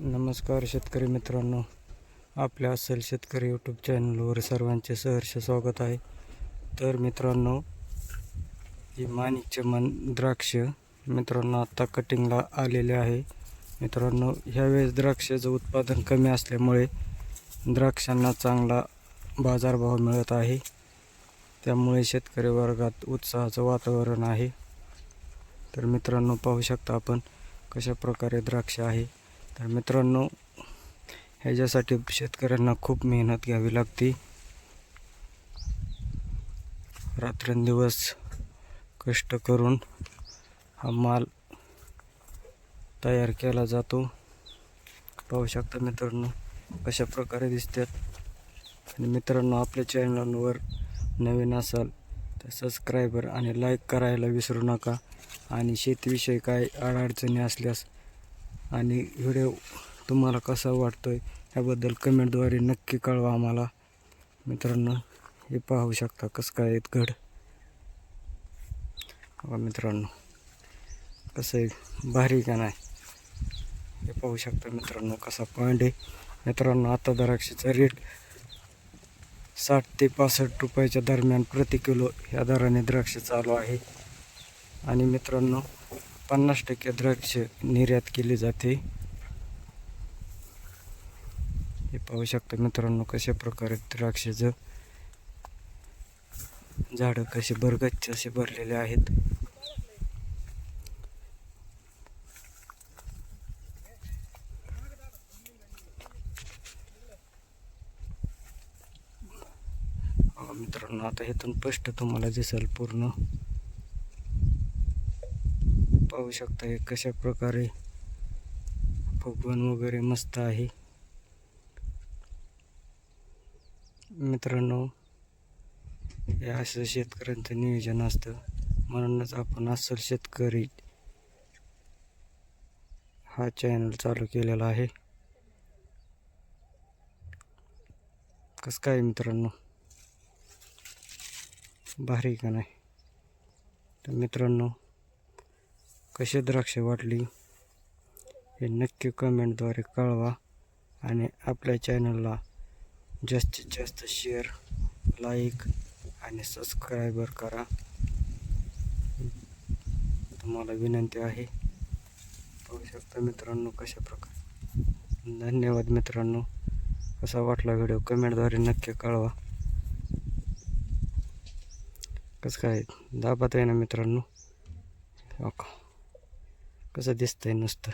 नमस्कार शेतकरी मित्रांनो. आपल्या असेल शेतकरी यूट्यूब चॅनलवर सर्वांचे सहर्ष स्वागत आहे. तर मित्रांनो ही माणिकचे मन द्राक्ष मित्रांनो आत्ता कटिंगला आलेले आहे. मित्रांनो ह्यावेळेस द्राक्षाचं उत्पादन कमी असल्यामुळे द्राक्षांना चांगला बाजारभाव मिळत आहे. त्यामुळे शेतकरी वर्गात उत्साहाचं वातावरण आहे. तर मित्रांनो पाहू शकता आपण कशा प्रकारे द्राक्ष आहे. तर मित्रांनो ह्याच्यासाठी शेतकऱ्यांना खूप मेहनत घ्यावी लागते. रात्रंदिवस कष्ट करून हा माल तयार केला जातो. पाहू शकता मित्रांनो कशा प्रकारे दिसतात. आणि मित्रांनो आपल्या चॅनलवर नवीन असाल तर सबस्क्रायबर आणि लाईक करायला विसरू नका. आणि शेतीविषयी काही अडचणी असल्यास आणि व्हिडिओ तुम्हाला कसा वाटतो आहे ह्याबद्दल कमेंटद्वारे नक्की कळवा आम्हाला. मित्रांनो हे पाहू शकता कसं काय आहेत घड. बघा मित्रांनो कसं आहे भारी का नाही हे पाहू शकता मित्रांनो कसा पॉईंट आहे. मित्रांनो आता द्राक्षाचा रेट साठ ते पासष्ट रुपयाच्या दरम्यान प्रति किलो ह्या दराने द्राक्ष चालू आहे. आणि मित्रांनो पन्नास टक्के द्राक्ष निर्यात केली जाते. हे पाहू शकता मित्रांनो कशा प्रकारे द्राक्षाचं झाडं कसे बरगच्छ असे भरलेले आहेत. मित्रांनो आता इथून स्पष्ट तुम्हाला दिसेल पूर्ण. पाहू शकता हे कशा प्रकारे फगवण वगैरे मस्त आहे. मित्रांनो हे असं शेतकऱ्यांचं नियोजन असतं. म्हणूनच आपण अस्सल शेतकरी हा चॅनल चालू केलेला आहे. कसं काय मित्रांनो? भारी का नाही? तर मित्रांनो कसे द्राक्ष वाटली हे नक्की कमेंटद्वारे कळवा आणि आपल्या चॅनलला जास्तीत जास्त शेअर लाईक आणि सबस्क्रायबर करा. तुम्हाला विनंती आहे. पाहू शकता मित्रांनो कशा प्रकारे. धन्यवाद मित्रांनो. कसा वाटला व्हिडिओ कमेंटद्वारे नक्की कळवा. कसं काय? दाबात आहे ना मित्रांनो? ओके. कसं दिसतंय नुसतं.